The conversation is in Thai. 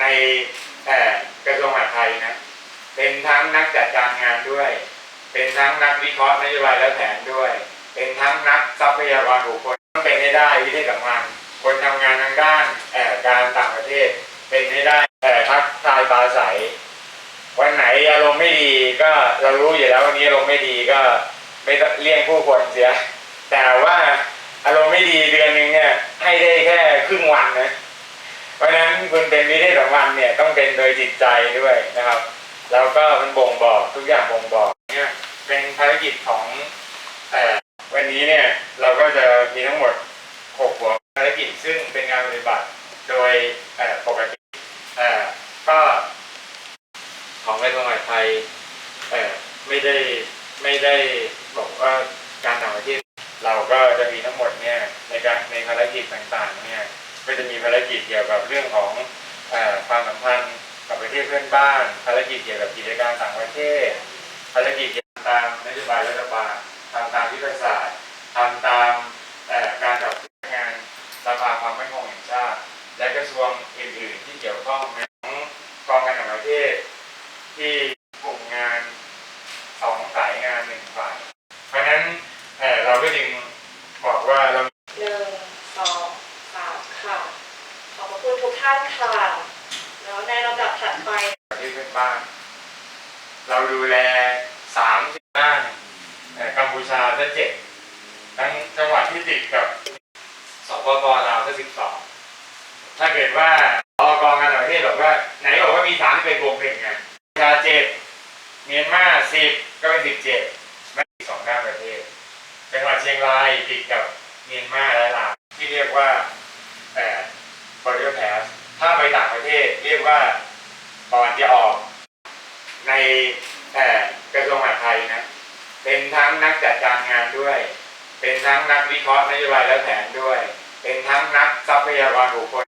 ในกระทรวงมหาดไทยนะ เป็นทั้งนักจัดการงานด้วย เป็นทั้งนักวิเคราะห์นโยบายและแผนด้วย เป็นทั้งนักทรัพยากรบุคคลต้องเป็นให้ได้วิธีสำคัญคนทำงานทางด้านเอ่อการต่างประเทศ เป็นให้ได้เอ่ทักทายปราศัยวันไหนอารมณ์ไม่ดีก็เรารู้อยู่แล้ววันนี้อารมณ์ไม่ดีก็ไม่เลี่ยงผู้คนเสีย แต่ว่าอารมณ์ไม่ดีเดือนหนึ่งเนี่ยให้ได้แค่ครึ่งวันนะ เพราะฉะนั้นคุณเป็นวิเทศสัมพันธ์เนี่ยต้องเป็นโดยจิตใจด้วยนะครับ แล้วก็มันบ่งบอกทุกอย่างบ่งบอกเนี่ยเป็นภารกิจของเอ่วันนี้เนี่ยเราก็จะมีทั้งหมดหกหัวภารกิจซึ่งเป็นงานปฏิบัติโดยเอ่อปกติเอ่อก็ของกระทรวงมหาดไทยเอ่อไม่ได้ไม่ได้บอกว่าการต่างประเทศเราก็จะมีทั้งหมดเนี่ยในการในภารกิจต่างๆเนี่ย ก็จะมีภารกิจเกี่ยวกับเรื่องของอความสัมพันธ์กับประเทศเพื่อนบ้าน ภารกิจเกี่ยวกับกิจการต่างประเทศ ภารกิจเกี่ยวกับตามนโยบายรัฐบาลทำตามยุทธศาสตร์ทำตามเอ่อการจัดงานสภาความมั่นคงแห่งชาติ และกระทรวงอื่นๆที่เกี่ยวข้องของกองการต่างประเทศ ที่กลุ่มงานสองสายงานหนึ่งฝ่าย เพราะฉะนั้นเอ่อเราก็จึงบอกว่าเรา หนึ่งสองสามค่ะ ขอบพระคุณ ทุกท่านค่ะ แล้วในลำดับถัดไปประเทศเพื่อนบ้าน เราดูแลสามสิบบ้านเอ่กัมพูชาจะเจ็ดทั้งจังหวัดที่ติดกับสปปลาวก็สิบสองถ้าเกิดว่าอกองการต่างประเทศบอกว่า ไหนบอกว่ามีสามเป็นบวกหนึ่งไงกัมพูชาเจ็ดเมียนมาสิบก็เป็นสิบเจ็ดไม่ติดสองด้านประเทศ จังหวัดเชียงรายติดกับเมียนมาและลาวที่เรียกว่า border pass ถ้าไปต่างประเทศเรียกว่าก่อนจะออก ในเอ่อกระทรวงมหาดไทยนะ เป็นทั้งนักจัดการงานด้วย เป็นทั้งนักวิเคราะห์นโยบายและแผนด้วย เป็นทั้งนักทรัพยากรบุคคล